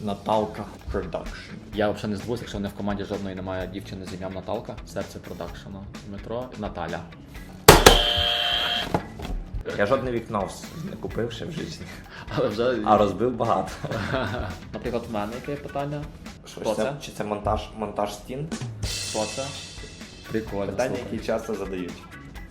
Наталка Продакшн. Я взагалі не здивуюся, якщо не в команді жодної немає дівчини з ім'ям Наталка. Серце продакшену. Метро Наталя. Я жодне вікно не купив ще в житті, Але вже. а розбив багато. Наприклад, в мене яке питання? Що Хто це? це? Чи це монтаж, монтаж стін? Хто це? Прикольно. Питання, слухай. які часто задають.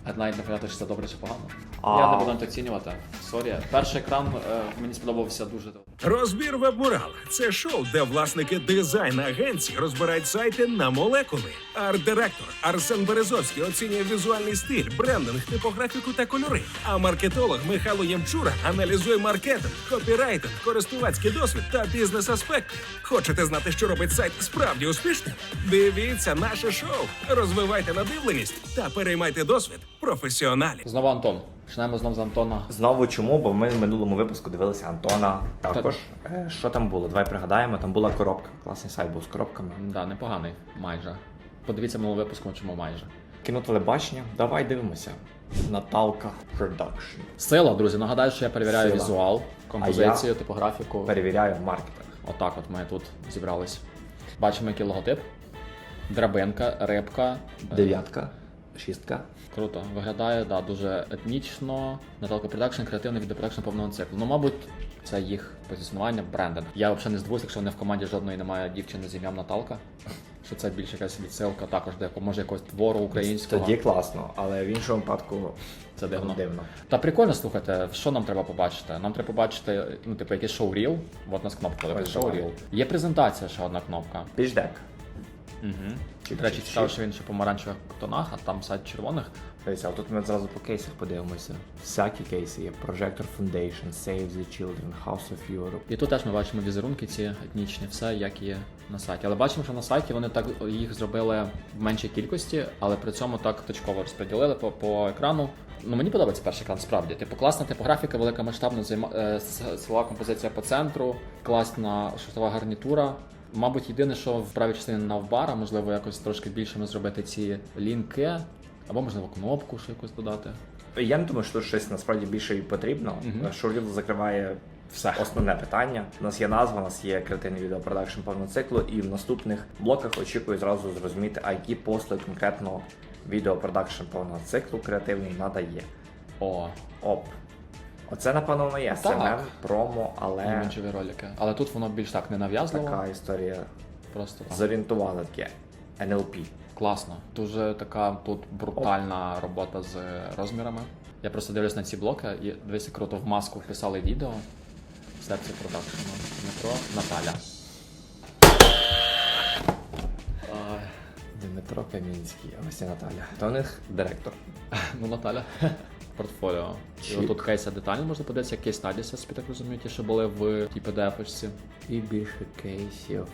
А навіть не понятно, чи це добре чи погано. А. Я не буду оцінювати. Сорі. Перший екран е, мені сподобався дуже. Розбір вебмурал це шоу, де власники дизайн агенцій розбирають сайти на молекули. Арт-директор Арсен Березовський оцінює візуальний стиль, брендинг, типографіку та кольори. А маркетолог Михайло Ємчура аналізує маркетинг, копірайтинг, користувацький досвід та бізнес-аспекти. Хочете знати, що робить сайт справді успішним? Дивіться наше шоу, розвивайте надивленість та переймайте досвід професіоналів. Знову Антон. Починаємо знову з Антона. Знову чому? Бо ми в минулому випуску дивилися Антона. Також Е, що там було? Давай пригадаємо. Там була коробка. Класний сайт був з коробками. Да, непоганий, майже. Подивіться минулий випуск, чому майже. Кіно телебачення. Давай дивимося. Наталка Продакшн. Сила, друзі, нагадаю, що я перевіряю Сила. візуал, А композицію, я типографіку. Перевіряю маркетинг. Отак от ми тут зібрались. Бачимо, який логотип. Драбинка, рибка. Е, Дев'ятка, шістка. Круто. Виглядає, да, дуже етнічно. Наталка Продакшн, креативний відеопродакшн повного циклу. Ну, мабуть, це їх позиціонування, брендинг. Я взагалі не здивуюся, якщо вони в команді жодної немає дівчини з ім'ям Наталка. Що це більше якась відсилка також до може якогось твору українського. Тоді класно, але в іншому випадку Це дивно. дивно. Та прикольно, слухайте, що нам треба побачити? Нам треба побачити, ну, типу, якийсь шоу-ріл. От у нас кнопка шоу-ріл. Є презентація, ще одна кнопка. Пічдек. Угу. До речі, цікаво, що він ще по помаранчевих тонах, а там сайт червоних. Дивіться, а тут ми зразу по кейсах подивимося. Всякі кейси є. Projector Foundation, Save the Children, House of Europe. І тут теж ми бачимо візерунки ці етнічні, все як є на сайті. Але бачимо, що на сайті вони так їх зробили в меншій кількості, але при цьому так точково розподілили по, по екрану. Ну мені подобається перший екран, справді. Типу, класна типографіка, велика масштабна займа... е, с- силова композиція по центру, класна шрифтова гарнітура. Мабуть, єдине, що в правій частині навбара, можливо, якось трошки більшими зробити ці лінки, або можливо кнопку ще якусь додати. Я не думаю, що тут щось насправді більше і потрібно. Шоуріл закриває Все. основне питання. У нас є назва, у нас є креативний відеопродакшн повного циклу, і в наступних блоках очікую зразу зрозуміти, а які послуги конкретно відеопродакшн повного циклу креативний надає. О, Оп. Оце, напевно, воно є Так. Промо, але іміджеві ролики. Але тут воно більш так ненав'язливо. така історія Просто так. зорієнтувала таке. NLP. Класно. Дуже така тут брутальна робота з розмірами. Я просто дивлюсь на ці блоки і дивись, круто в маску вписали відео. Серце продакшену. Метро Наталя. Дмитро Камінський, а ось і Наталя. То у них директор. ну, Наталя. Портфоліо. І Тут отут кейси детально можна подивитися, кейс стадіс, я так розумію, ті, що були в тій PDF-очці. І більше кейсів.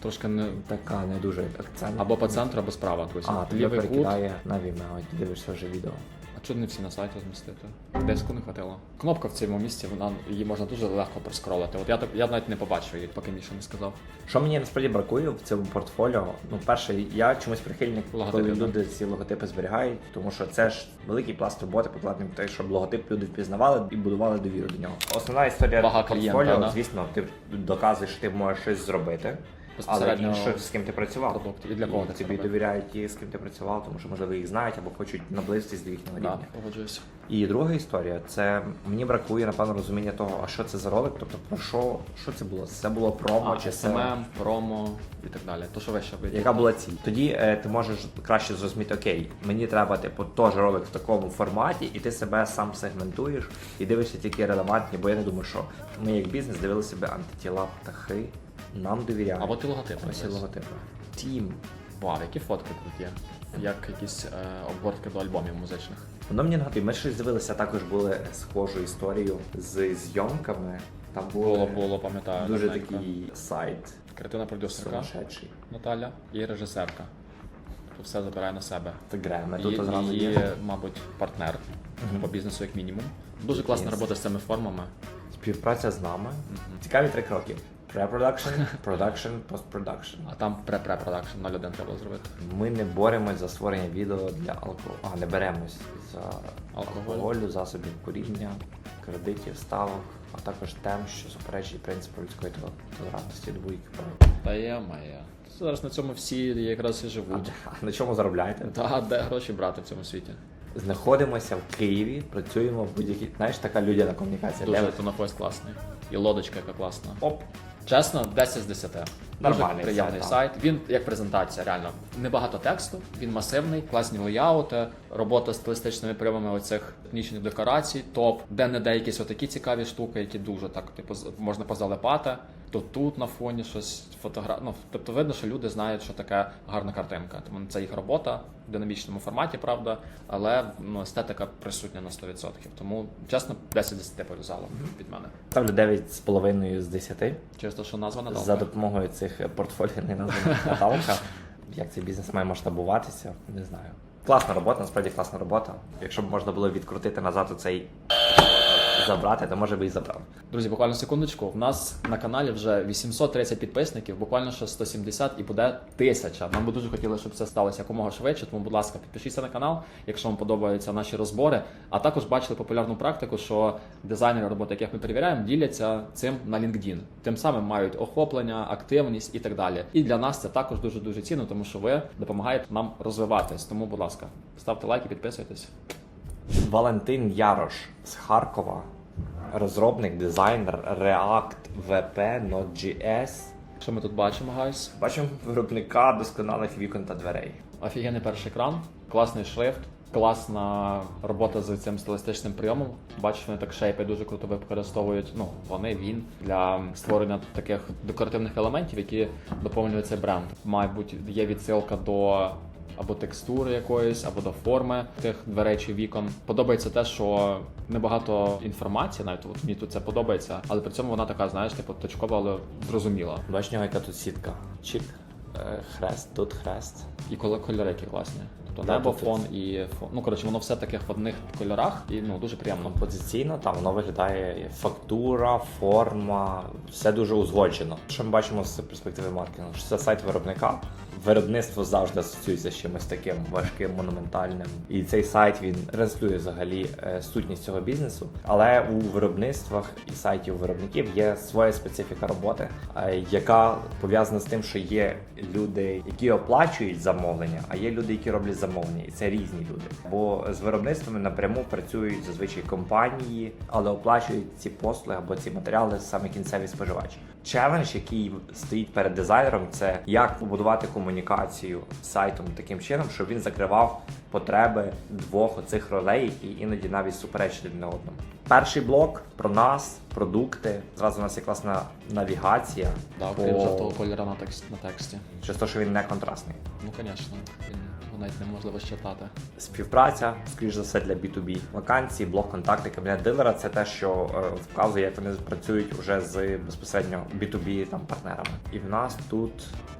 Трошки не. Така не дуже акцент. Або по центру, або справа, друзі. А, тебе перекидає на Vimeo, дивишся вже відео. А чого не всі на сайті розмістити? Деску не хватило. Кнопка в цьому місці, вона її можна дуже легко проскролити. От я так я навіть не побачив її, поки Міша не сказав. Що мені насправді бракує в цьому портфоліо? Ну, перше, я чомусь прихильник, Логотипів, коли да. люди ці логотипи зберігають, тому що це ж великий пласт роботи покладений в те, щоб логотип люди впізнавали і будували довіру до нього. Основна історія Вага клієнта, портфоліо, да. звісно, ти доказуєш, що ти можеш щось зробити. Але Безпосередньо інше, з ким ти працював. продукт. І для кого ти це тобі робив. довіряють ті, з ким ти працював, тому що можливо їх знають або хочуть наблизитись до їхнього Да, рівня. погоджуюся. І друга історія це мені бракує напевно розуміння того, а що це за ролик, тобто про що, що це було? Це було промо А, чи це промо і так далі. То що ви ще яка була ціль? Тоді е, ти можеш краще зрозуміти, окей, мені треба типу теж ролик в такому форматі, і ти себе сам сегментуєш і дивишся тільки релевантні, бо я не думаю, що ми як бізнес дивилися би антитіла птахи, нам довіряють. А от і логотипи. Ось і дивись. логотипи. Тім. Вау, які фотки тут є. Як якісь е, обгортки до альбомів музичних. Воно мені нагадує, ми щось дивилися, також були схожу історію з зйомками. Там було, Було, було, пам'ятаю. дуже такий сайт Креативна продюсерка сумасшедший. Наталя і режисерка. Тут все забирає на себе. Греми. І, Тут одразу і, є мабуть, партнер по бізнесу як мінімум. Дуже класна робота з цими формами. співпраця з нами. Цікаві три кроки: pre-production, production, post-production. А там пре-пре-продакшн 01 треба зробити. Ми не боремось за створення відео для алкоголю, а не беремось за Алкоголю. алкоголю, засобів куріння, кредитів, ставок, а також тем, що суперечить принципу людської толерантності до будь-яких. Та є моя. Зараз на цьому всі якраз і живуть. А на чому заробляєте? Та де гроші брати в цьому світі? Знаходимося в Києві, працюємо в будь-якій. Знаєш, така людяна комунікація. Дуже Де ви- тонофойс класний. І лодочка яка класна. Оп, Чесно, 10 з 10. Нормальний Дуже приємний сайт, сайт. Він як презентація, реально. Небагато тексту, він масивний, класні леяути, робота з стилістичними прийомами оцих етнічних декорацій, топ, де не де якісь отакі цікаві штуки, які дуже так, типу, з- можна позалипати. То тут на фоні щось фотограф... Ну, тобто видно, що люди знають, що таке гарна картинка. Тому це їх робота в динамічному форматі, правда, але ну, естетика присутня на 100%. Тому, чесно, 10 з 10 полюзало від мене. ставлю 9,5 з 10 Через те, що назва надовга. за допомогою цих портфоліо не названих Наталка. Як цей бізнес має масштабуватися, не знаю. Класна робота, насправді класна робота. Якщо б можна було відкрутити назад оцей забрати, то може би і забрав. Друзі, буквально секундочку. В нас на каналі вже 830 підписників, буквально ще 170 і буде 1000. Нам би дуже хотіли, щоб це сталося якомога швидше. Тому, будь ласка, підпишіться на канал, якщо вам подобаються наші розбори. А також бачили популярну практику, що дизайнери роботи, яких ми перевіряємо, діляться цим на LinkedIn. Тим самим мають охоплення, активність і так далі. І для нас це також дуже дуже цінно, тому що ви допомагаєте нам розвиватись. Тому, будь ласка, ставте лайки, підписуйтесь. Валентин Ярош з Харкова, розробник, дизайнер React VP Node.js. Що ми тут бачимо, гайс? Бачимо виробника досконалих вікон та дверей. Офігенний перший екран, класний шрифт, класна робота з цим стилістичним прийомом. Бачиш, вони так шейпи дуже круто використовують. Ну, вони він для створення таких декоративних елементів, які доповнюють цей бренд. Мабуть, є відсилка до. Або текстури якоїсь, або до форми тих дверей чи вікон. Подобається те, що небагато інформації, навіть от мені тут це подобається, але при цьому вона така, знаєш, типу точкова, але зрозуміла. Бачиш, яка тут сітка. Чик, е, хрест, тут хрест. І коли кольори які класні. Тобто Да, небо, фон і фон. Ну коротше, воно все таких в одних кольорах, і ну дуже приємно. Композиційно там воно виглядає фактура, форма, все дуже узгоджено. Що ми бачимо з перспективи маркетингу? Що це сайт виробника. Виробництво завжди асоціюється з чимось таким важким, монументальним. І цей сайт він транслює взагалі е, сутність цього бізнесу. Але у виробництвах і сайтів виробників є своя специфіка роботи, е, яка пов'язана з тим, що є люди, які оплачують замовлення, а є люди, які роблять замовлення, і це різні люди. Бо з виробництвами напряму працюють зазвичай компанії, але оплачують ці послуги або ці матеріали саме кінцеві споживачі. Челендж, який стоїть перед дизайнером, це як побудувати комунікацію з сайтом таким чином, щоб він закривав потреби двох оцих ролей, які іноді навіть суперечать один одному. Перший блок про нас, продукти. Зразу у нас є класна навігація. Да, по- окрім жовтого кольора на тексті на тексті. Через те, що він не контрастний. Ну звісно, він його навіть неможливо щитати. Співпраця, скоріш за все, для B2B. Вакансії, блок контакти, кабінет дилера це те, що е, вказує, як вони працюють вже з безпосередньо B2B там партнерами. І в нас тут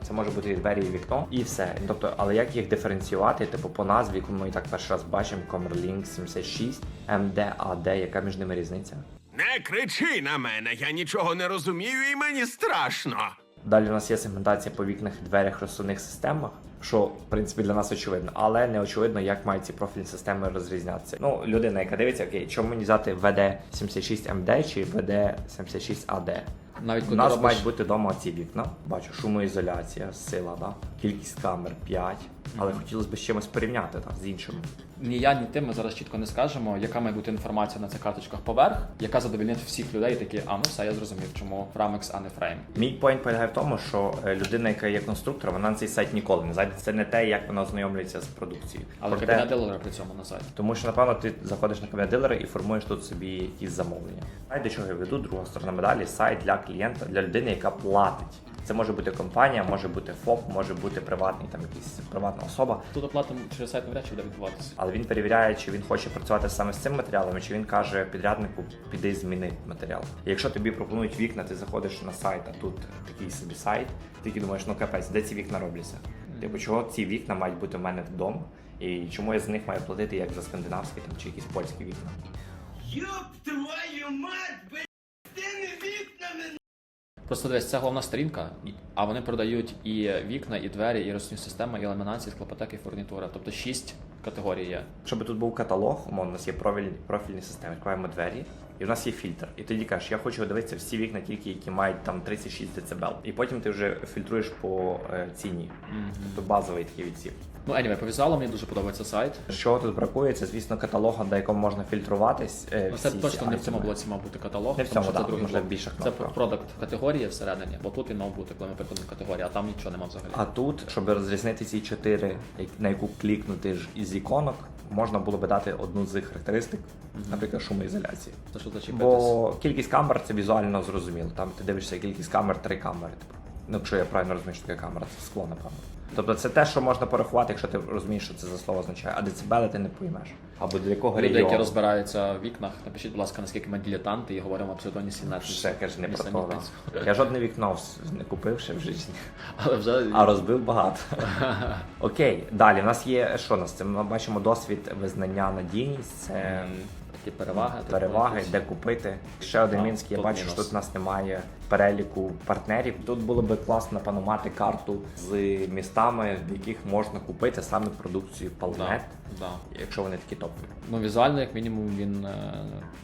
це може бути і двері і вікно, і все. Тобто, але як їх диференціювати? Типу по назві, яку ми і так перший раз бачимо, Commerlink 76, MD, AD, яка між ними різниця? Не кричи на мене, я нічого не розумію і мені страшно. Далі у нас є сегментація по вікнах, дверях, розсувних системах, що в принципі для нас очевидно, але не очевидно, як мають ці профільні системи розрізнятися. Ну, людина, яка дивиться, окей, чому мені взяти VD 76 MD чи VD 76 AD? Навіть У нас робиш... мають бути вдома ці вікна. Бачу, шумоізоляція, сила, да? кількість камер 5. Але хотілося б з чимось порівняти так, з іншими. ні я, ні ти ми зараз чітко не скажемо, яка має бути інформація на цих карточках поверх, яка задовольнить всіх людей, і такі, а ну все, я зрозумів, чому Framex, а не Frame. Мій поінт полягає в тому, що е, людина, яка є конструктором, вона на цей сайт ніколи не зайде. Це не те, як вона ознайомлюється з продукцією. Але Проте- кабінет дилера при цьому на сайті. Тому що, напевно, ти заходиш на кабінет дилера і формуєш тут собі якісь замовлення. Сайт, до чого я веду, друга сторона медалі, сайт для клієнта, для людини, яка платить. Це може бути компанія, може бути ФОП, може бути приватний там якийсь приватна особа. Тут оплата через сайт навряд чи буде відбуватися. Але він перевіряє, чи він хоче працювати саме з цим матеріалом, чи він каже підряднику, піди зміни матеріал. І якщо тобі пропонують вікна, ти заходиш на сайт, а тут такий собі сайт, ти такий думаєш, ну капець, де ці вікна робляться? Типу, чого ці вікна мають бути в мене вдома? І чому я за них маю платити як за скандинавські там чи якісь польські вікна? Ёб твою мать, блядь, з Просто дивись, це головна сторінка, а вони продають і вікна, і двері, і розсувні системи, і ламінації, склопотеки, і фурнітура. Тобто шість категорії є. Щоб тут був каталог, умовно, у нас є профіль, профільні системи, відкриваємо двері, і в нас є фільтр. І тоді кажеш, я хочу дивитися всі вікна, тільки які мають там 36 дБ. І потім ти вже фільтруєш по е, ціні. Тобто базовий такий відсів. Ну, anyway, по візуалу мені дуже подобається сайт. Що тут бракує, це звісно каталога, на якому можна фільтруватись. е, Ну, це ці точно не в цьому айтеми. блоці мав бути каталог, Не в тому цьому, що це да, другий може, блок. більша Це кнопка. продакт категорії всередині, бо тут він мав бути, коли ми переходимо в категорію, а там нічого нема взагалі. А тут, щоб розрізнити ці чотири, як- на яку клікнути ж із іконок, можна було би дати одну з характеристик, наприклад, шумоізоляції. Це що зачепитись? Бо кількість камер це візуально зрозуміло. Там ти дивишся кількість камер, три камери. Типу. Ну, якщо я правильно розумію, що таке камера, це скло, напевно. Тобто це те, що можна порахувати, якщо ти розумієш, що це за слово означає, а децибели ти не поймеш. Або для якого Люди, які регіону. розбираються в вікнах, напишіть, будь ласка, наскільки ми дилетанти і говоримо абсолютно нісенітниці. Ще каже, не про то. Я жодне вікно вс- не купив ще в житті. Але вже А розбив багато. Окей, далі. У нас є що у нас? Це ми бачимо досвід визнання надійність, це м, такі переваги. переваги, де купити. Ще один Так, мінський, я бачу, мінус. що тут у нас немає переліку партнерів. Тут було би класно мати карту з містами, в яких можна купити саме продукцію Да, Palnet, да. якщо вони такі топові. Ну, візуально, як мінімум, він е,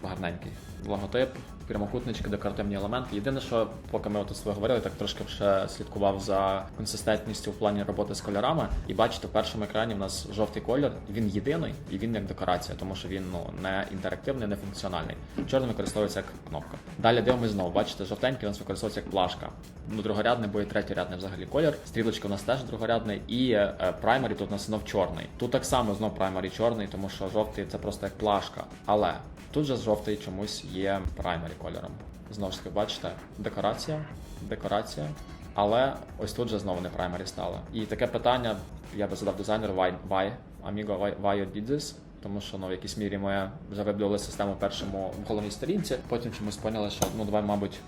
гарненький. Логотип, прямокутнички, декоративні елементи. Єдине, що поки ми от з говорили, так трошки ще слідкував за консистентністю в плані роботи з кольорами. І бачите, в першому екрані в нас жовтий колір, він єдиний і він як декорація, тому що він ну не інтерактивний, не функціональний. Чорний використовується як кнопка. Далі дивимось знову. Бачите, жовтенький у нас використовується як плашка. Ну, другорядний, і третьорядний взагалі колір. Стрілочка у нас теж другорядний, і е, праймері тут у нас знов чорний. Тут так само знов праймері чорний, тому що жовтий це просто як плашка. Але тут же жовтий чомусь є праймері кольором. Знову ж таки, бачите, декорація, декорація. Але ось тут же знову не праймері стало. І таке питання я би задав дизайнеру why, why, amigo, why, why you did this? Тому що ну, в якійсь мірі ми вже вибудували систему першому в головній сторінці. Потім чомусь поняли, що ну давай, мабуть,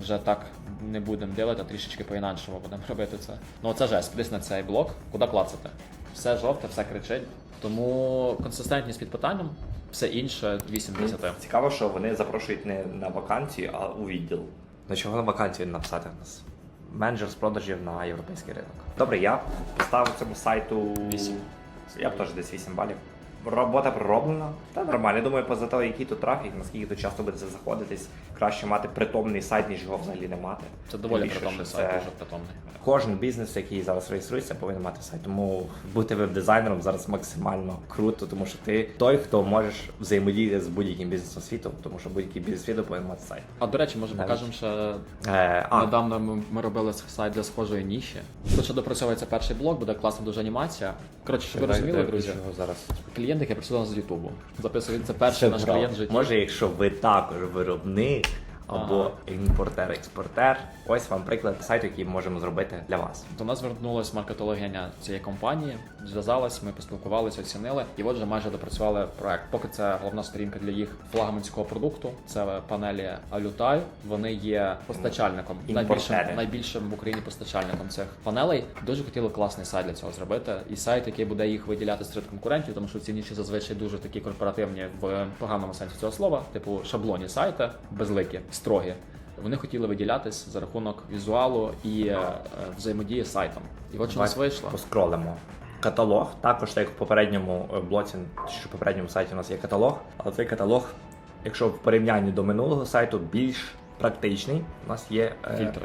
вже так не будемо робити, а трішечки по-інакшому будемо робити це. Ну це жесть, подивись на цей блок, куди клацати. Все жовте, все кричить. Тому консистентність під питанням, все інше 8 10. Цікаво, що вони запрошують не на вакансію, а у відділ. На чого на вакансію написати в нас? Менеджер з продажів на європейський ринок. Добре, я поставив цьому сайту Вісім. Я б теж десь 8 балів. Робота пророблена. Та нормально. Я думаю, поза того, який тут трафік, наскільки тут часто буде це заходитись, краще мати притомний сайт, ніж його взагалі не мати. Це доволі більше, притомний сайт, це дуже притомний. Кожен бізнес, який зараз реєструється, повинен мати сайт. Тому бути веб-дизайнером зараз максимально круто, тому що ти той, хто можеш взаємодіяти з будь-яким бізнесом світу, тому що будь-який бізнес світу повинен мати сайт. А до речі, може покажемо, що Е, а, недавно ми, ми робили сайт для схожої ніші. Тут ще допрацьовується перший блок, буде класна дуже анімація. Коротше, щоб ви розуміли, друзі, зараз. клієнт, який працював з Ютубу. Записує, це перший наш Браво. клієнт в житті. Може, якщо ви також виробник або імпортер-експортер, ось вам приклад сайту, який можемо зробити для вас. До нас звернулась маркетологиня цієї компанії, зв'язалась, ми поспілкувалися, оцінили, і от вже майже допрацювали проект. Поки це головна сторінка для їх флагманського продукту. Це панелі Alutai. Вони є постачальником, найбільшим, найбільшим в Україні постачальником цих панелей. Дуже хотіли класний сайт для цього зробити. І сайт, який буде їх виділяти серед конкурентів, тому що ці ніші зазвичай дуже такі корпоративні в поганому сенсі цього слова, типу шаблоні сайти, безликі, строгі. Вони хотіли виділятись за рахунок візуалу і е, взаємодії з сайтом. І от що нас вийшло. Поскролимо. Каталог, також як в попередньому е, блоці, що в попередньому сайті у нас є каталог, але цей каталог, якщо в порівнянні до минулого сайту, більш практичний. У нас є е, Фільтри.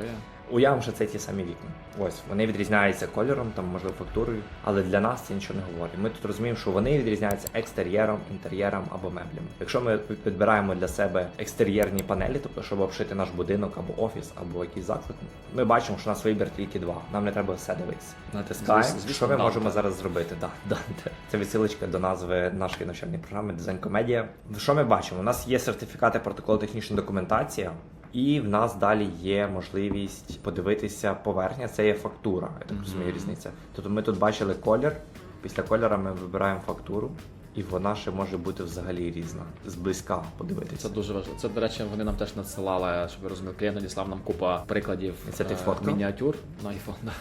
Уявимо, що це ті самі вікна. Ось вони відрізняються кольором, там можливо фактурою, але для нас це нічого не говорить. Ми тут розуміємо, що вони відрізняються екстер'єром, інтер'єром або меблями. Якщо ми підбираємо для себе екстер'єрні панелі, тобто щоб обшити наш будинок або офіс, або якийсь заклад, ми бачимо, що у нас вибір тільки два. Нам не треба все дивитися. Натискаємо, Звісно, що ми Данте. можемо зараз зробити. Да, Данте. Це відсилочка до назви нашої навчальної програми Дизайн Комедія. Що ми бачимо? У нас є сертифікати протокол технічна документація. І в нас далі є можливість подивитися поверхня, це є фактура. Я так розумію, різниця. Тобто ми тут бачили колір. Після кольора ми вибираємо фактуру, і вона ще може бути взагалі різна. Зблизька подивитися. Це дуже важливо. Це, до речі, вони нам теж надсилали, щоб ви розуміли, клієнт надіслав нам купа прикладів І це ти е, фоткав? мініатюр на iPhone. Да.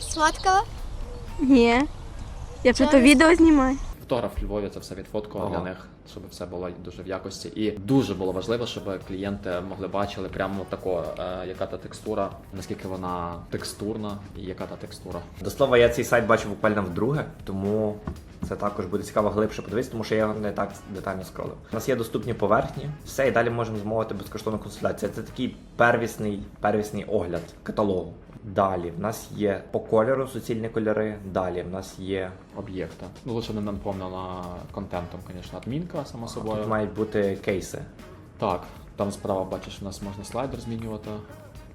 Сфоткала? Ні. Я про то відео знімаю. Фотограф в Львові це все відфоткував Ага. для них, щоб все було дуже в якості. І дуже було важливо, щоб клієнти могли бачили прямо тако, е, яка та текстура, наскільки вона текстурна і яка та текстура. До слова, я цей сайт бачу буквально вдруге, тому Це також буде цікаво глибше подивитися, тому що я його не так детально скролив. У нас є доступні поверхні, все, і далі можемо замовити безкоштовну консультацію. Це такий первісний, первісний огляд каталогу. Далі в нас є по кольору суцільні кольори. Далі в нас є Об'єкта. Ну, лише не наповнена контентом, звісно, адмінка, само собою. тут мають бути кейси. Так, там справа бачиш, у нас можна слайдер змінювати,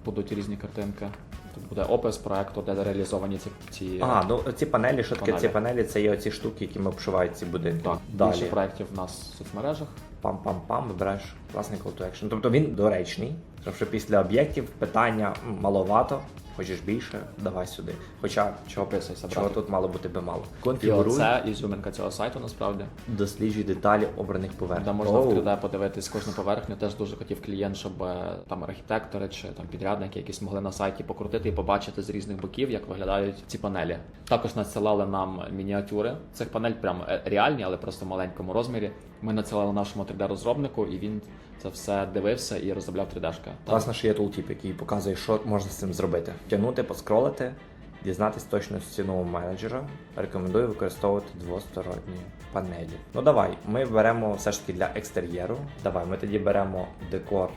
будуть різні картинки. Тут буде опис проекту, де реалізовані ці. ці А, ну ці панелі, що таке ці панелі, це є оці штуки, які обшивають ці будинки. так, Далі. більше проєктів в нас в соцмережах. Пам-пам-пам, вибираєш класний call to action. Тобто він доречний, тому що після об'єктів питання маловато, хочеш більше, давай сюди. Хоча чого, Описуйся, чого тут мало бути би мало. І Конфігуруй, оце ізюминка цього сайту насправді. досліджуй деталі обраних поверхень. Де можна в 3D подивитись кожну поверхню. Теж дуже хотів клієнт, щоб е, там архітектори чи там підрядники якісь могли на сайті покрутити і побачити з різних боків, як виглядають ці панелі. Також надсилали нам мініатюри цих панель, прям е, реальні, але просто в маленькому розмірі. Ми надсилали нашому 3D-розробнику, і він це все дивився і розробляв 3D-шка. Класно, що є тултіп, який показує, що можна з цим зробити. Тягнути, поскролити, дізнатись точно ціну менеджера. Рекомендую використовувати двосторонні панелі. Ну давай, ми беремо все ж таки для екстер'єру. Давай, ми тоді беремо декор,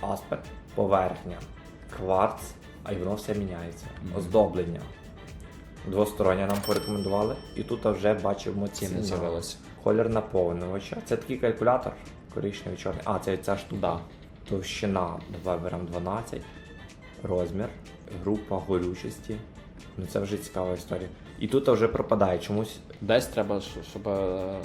аспект, поверхня, кварц, а й воно все міняється. Оздоблення. Двостороннє нам порекомендували. І тут вже бачимо ціни. Ціни з'явилися. Колір наповнювача. Це такий калькулятор. Коричневий чорний. А, це ця ж туди. Товщина, давай беремо 12, розмір, група горючості. Ну це вже цікава історія. І тут вже пропадає чомусь. Десь треба, щоб е,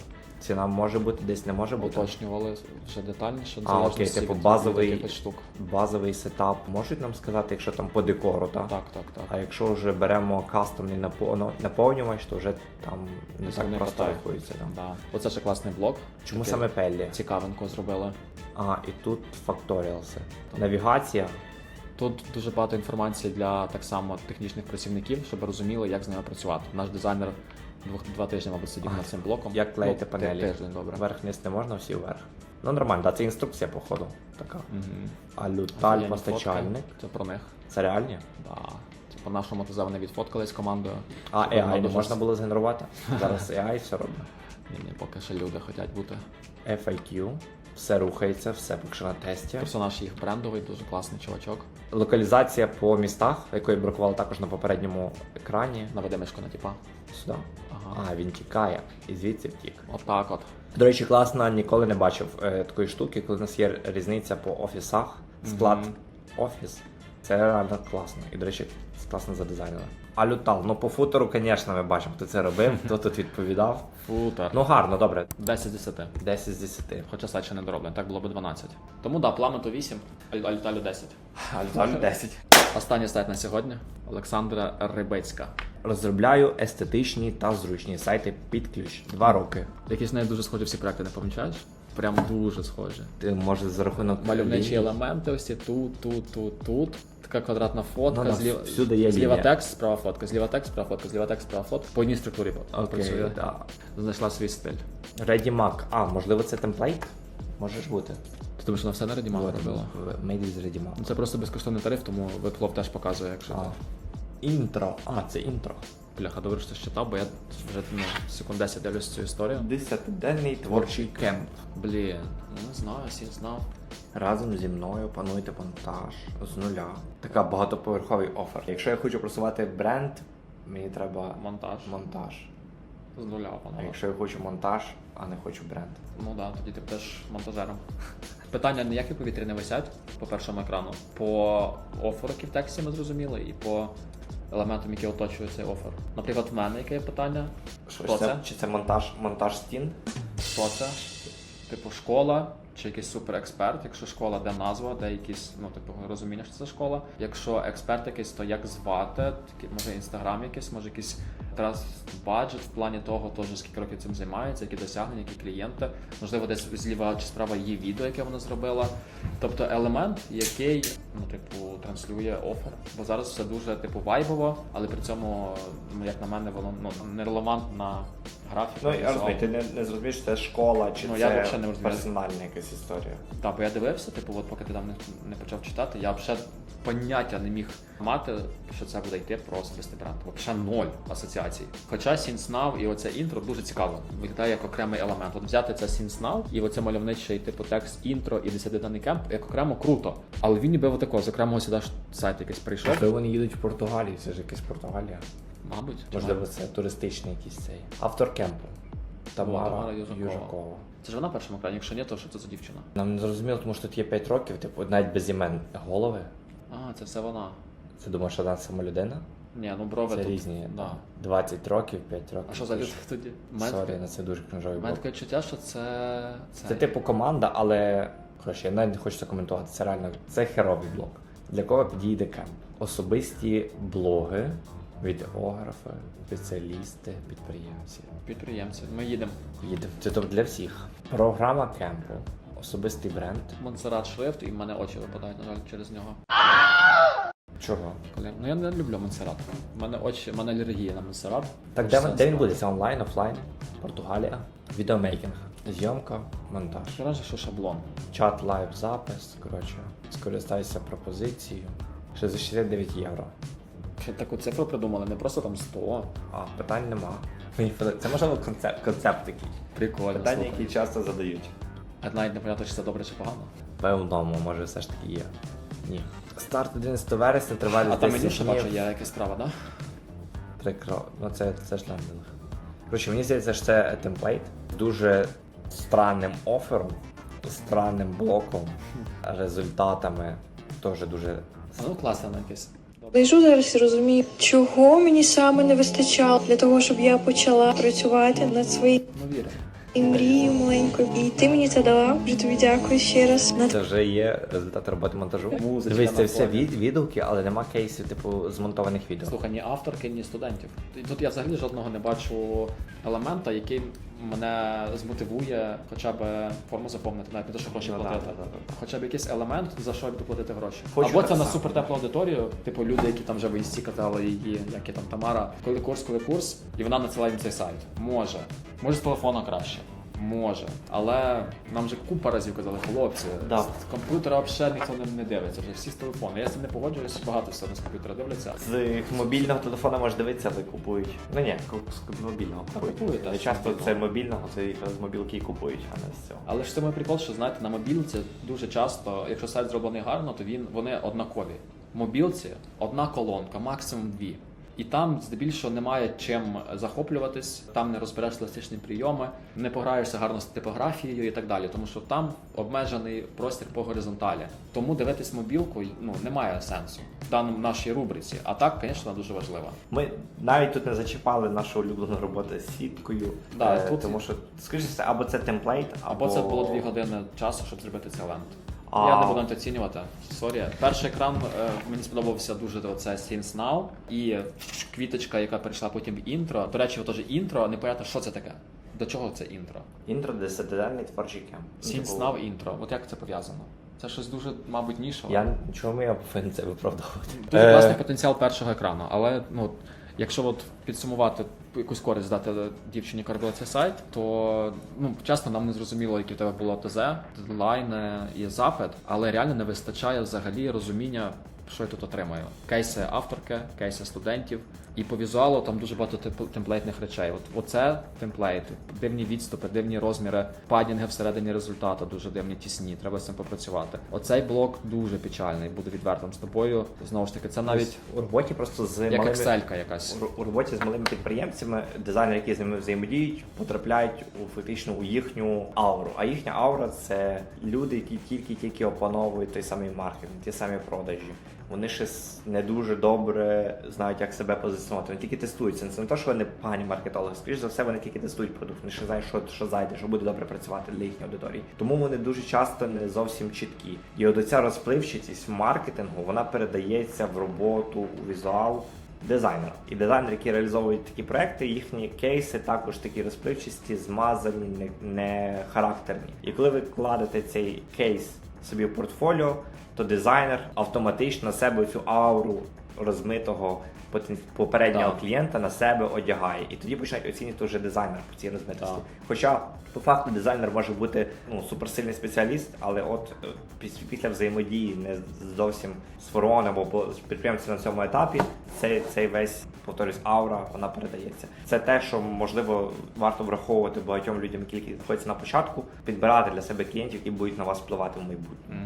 Ціна може бути, десь не може бути. уточнювали вже детальніше. А, окей, типу базовий- штук. Базовий сетап можуть нам сказати, якщо там по декору, так? Так, так, так. А якщо вже беремо кастомний ну, наповнювач, то вже там не Десь так вони просто рахується. Там. Да. Оце ще класний блок. Чому саме Пеллі? Цікавинку зробили. А, і тут факторіалси. Навігація. Тут дуже багато інформації для так само технічних працівників, щоб розуміли, як з ними працювати. Наш дизайнер два тижні, мабуть, сидів над цим блоком. Як клеїти Ну, панелі? Тиждень, добре. Вверх-вниз не можна, всі вверх. Ну нормально, да, це інструкція, походу. Така. Алюталь Офігенні постачальник. Це про них. Це реальні? Да. Типу нашому ТЗ вони відфоткались командою. А AI не дуже можна було згенерувати? Зараз AI все робить. Ні, ні, поки що люди хочуть бути. FAQ. Все рухається, все поки на тесті. Персонаж їх брендовий, дуже класний чувачок. Локалізація по містах, якої бракувало також на попередньому екрані. Наведе мишку на тіпа. Сюди. Ага. А, він тікає. І звідси втік. Отак от. До речі, класно, ніколи не бачив е, такої штуки, коли у нас є різниця по офісах, склад Мгм. офіс. Це реально класно. І, до речі, класно задизайнили. А лютал, ну по футеру, звісно, ми бачимо, хто це робив, хто тут відповідав. Футер. Ну гарно, добре. 10 з 10. 10 з 10. Хоча ще не дороблений, так було б 12. Тому да, пламету 8, а Альталю 10. А люталю 10. Останній сайт на сьогодні Олександра Рибецька. Розробляю естетичні та зручні сайти під ключ. Два роки. Якісь з нею дуже схожі всі проекти, не помічаєш? Прям дуже схожі. Ти може за рахунок Мальовничі елементи, ось ці тут, тут, тут, тут. Така квадратна фотка, Ну, зліва, всюди є зліва лінія. текст, справа фотка, зліва текст, справа фотка, зліва текст, справа фотка. По одній структурі Окей, працює. да. Знайшла свій стиль. ReadyMac. А, можливо, це темплейт? Може ж бути. Ти думаєш, вона все на Вот, робила? Made with. Ну, Це просто безкоштовний тариф, тому виплов теж показує, якщо. А. Інтро. А, це інтро. Бляха, добре, що читав, бо я вже ну, секунд 10 дивлюсь цю історію. Десятиденний творчий кемп. Блін, ну не знаю, всі знав. Разом зі мною пануйте монтаж з нуля. Така багатоповерховий офер. Якщо я хочу просувати бренд, мені треба Монтаж. монтаж. З нуля А якщо я хочу монтаж, а не хочу бренд. Ну да, тоді ти будеш монтажером. Питання ніякі повітря не висять по першому екрану. По оферу, який в тексті ми зрозуміли, і по елементам, який оточує цей офер. Наприклад, в мене яке є питання? Що Хто це? це? Чи це монтаж, монтаж стін? Хто це? Типу школа чи якийсь суперексперт, якщо школа, де назва, де якісь, ну, типу, розуміння, що це школа. Якщо експерт якийсь, то як звати, може інстаграм якийсь, може якийсь трас баджет в плані того, теж скільки років цим займається, які досягнення, які клієнти. Можливо, десь зліва чи справа є відео, яке вона зробила. Тобто елемент, який, ну, типу, транслює офер. Бо зараз все дуже типу вайбово, але при цьому, ну, як на мене, воно ну, нерелевантна графіка. Ну, я візуал. розумію, ти не, не зрозумієш, це школа, чи Ну, я це взагалі не розумію. персональна якась історія. Так, бо я дивився, типу, от поки ти там не, не почав читати, я взагалі поняття не міг мати, що це буде йти про особистий бренд. Взагалі ноль асоціацій. Хоча Since Now і оце інтро дуже цікаво. Виглядає як окремий елемент. От взяти це Since Now і оце мальовничий типу текст інтро і 10-денний кемп як окремо круто. Але він ніби отако з окремого сюди ж сайт якийсь прийшов. Можливо, вони їдуть в Португалію, це ж якась Португалія. Мабуть, Можливо, це туристичний якийсь цей. Автор кемпу. Тамара Тамара Юзакова. Южакова. Це ж вона на першому екрані, якщо ні, то що це за дівчина? Нам не зрозуміло, тому що тут є 5 років, типу, навіть без імен голови. А, це все вона. Ти думаєш, що вона сама людина? Ні, ну брови Це тут. різні. Да. 20 років, 5 років. А що за люди тоді? Сорі, на це дуже кринжовий у мене блок. таке відчуття, що це. Це типу команда, але коротше, я навіть не хочу це коментувати. Це реально це херовий блок. Для кого підійде кемп? Особисті блоги, відеографи, спеціалісти, підприємці. підприємці. Ми їдемо. Їдемо. Це тобто для всіх. Програма кемпу, особистий бренд. Монсеррат шрифт, і в мене очі випадають, на жаль, через нього. Чого? Коли... Ну я не люблю Монсеррат. У мене очі, в мене алергія на Монсеррат. Так, де, він- де він буде? Це онлайн, офлайн, Португалія, відеомейкінг, зйомка, монтаж, Раніше, що шаблон. чат, лайв, запис. Коротше, скористайся пропозицією. 69 євро. Ще таку цифру придумали, не просто там 100. А, питань нема. Мені Це можливо концепт, концепт такий. Прикольно. Питання, слухай. які часто задають. А навіть не понятно, чи це добре чи погано. Певному, може, все ж таки є. Ні. Старт 11 вересня триває А там 10 мені ще днів. бачу, є якась справа, да? Прикро. Ну це, це ж лендинг. Коротше, мені здається, що це темплейт з дуже странним офером, странним блоком, результатами теж дуже. А ну класне на якесь. Лежу зараз і розумію, чого мені саме не вистачало для того, щоб я почала працювати над Ну вірю. мрією маленькою. І ти мені це дала. Дуже тобі дякую ще раз. Це вже є результат роботи монтажу. Музичка Дивись, це все від, відгуки, але нема кейсів, типу, змонтованих відео. Слухай, ні авторки, ні студентів. Тут я взагалі жодного не бачу елемента, який мене змотивує хоча б форму заповнити, навіть не те, що гроші Ну, да, платити. да, да, да. Хоча б якийсь елемент, за що я буду платити гроші. Хочу Або так це на само. супертеплу аудиторію, типу люди, які там вже в ІСІ катали її, як і там Тамара, коли курс, коли курс, і вона надсилає їм цей сайт. Може. Може з телефона краще. Може, але нам вже купа разів казали, хлопці, Да. з комп'ютера взагалі ніхто не, не дивиться, вже всі з телефону. Я з цим не погоджуюсь, багато все одно з комп'ютера дивляться. З мобільного телефона можеш дивитися, але купують. Ну ні, з мобільного купують. Але часто мобільного. це мобільного, це якраз з мобілки купують, а не з цього. Але ж це мій прикол, що знаєте, на мобілці дуже часто, якщо сайт зроблений гарно, то він вони однакові. Мобілці одна колонка, максимум дві. І там здебільшого немає чим захоплюватись, там не розбереш статистичні прийоми, не пограєшся гарно з типографією і так далі, тому що там обмежений простір по горизонталі. Тому дивитись мобілку ну немає сенсу в даному нашій рубриці. А так, звісно, дуже важлива. Ми навіть тут не зачіпали нашу улюблену роботу з сіткою. Да, е, тут- Тому що, все, або це темплейт, або, Або це було дві години часу, щоб зробити цей лент. А- Я не буду навіть оцінювати. Сорі. Перший екран е, мені сподобався дуже оце Since Now і квіточка, яка перейшла потім в інтро. До речі, теж інтро, непонятно, що це таке. До чого це інтро? Інтро десятиденний творчий кемп. Ну, Since типу, Now інтро. От як це пов'язано? Це щось дуже, мабуть, нішове. Я чому я повинен це виправдовувати? Дуже Е, класний потенціал першого екрану, але ну. Якщо от підсумувати якусь користь дати дівчині, яка робила цей сайт, то ну часто нам не зрозуміло, які в тебе було ТЗ, дедлайни і запит, але реально не вистачає взагалі розуміння, що я тут отримаю. Кейси авторки, кейси студентів. І по візуалу там дуже багато тип- темплейтних речей. От оце темплейт, дивні відступи, дивні розміри, падінги всередині результату, дуже дивні тісні. Треба з цим попрацювати. Оцей блок дуже печальний, буду відвертим з тобою. Знову ж таки, це навіть у роботі просто з як малими... Excel якась. У- роботі з малими підприємцями дизайнери, які з ними взаємодіють, потрапляють у фактично у їхню ауру. А їхня аура це люди, які тільки-тільки опановують той самий маркетинг, ті самі продажі. Вони ще не дуже добре знають, як себе позиціонувати. Вони тільки тестуються. Це не те, що вони погані маркетологи. Скоріше за все, вони тільки тестують продукт. Вони ще знають, що, що зайде, що буде добре працювати для їхньої аудиторії. Тому вони дуже часто не зовсім чіткі. І от ця розпливчатість в маркетингу вона передається в роботу у візуал дизайнера. І дизайнери, які реалізовують такі проекти, їхні кейси також такі розпливчасті, змазані, не, не характерні. І коли ви кладете цей кейс собі портфоліо, то дизайнер автоматично себе цю ауру розмитого попереднього Так. клієнта на себе одягає. І тоді починають оцінювати вже дизайнер по цій розмитості. Хоча по факту дизайнер може бути ну, суперсильний спеціаліст, але от е, після взаємодії не зовсім з фараоном або з підприємцем на цьому етапі, цей, цей весь повторюсь, аура вона передається. Це те, що можливо варто враховувати багатьом людям, які знаходяться на початку, підбирати для себе клієнтів, які будуть на вас впливати в майбутньому.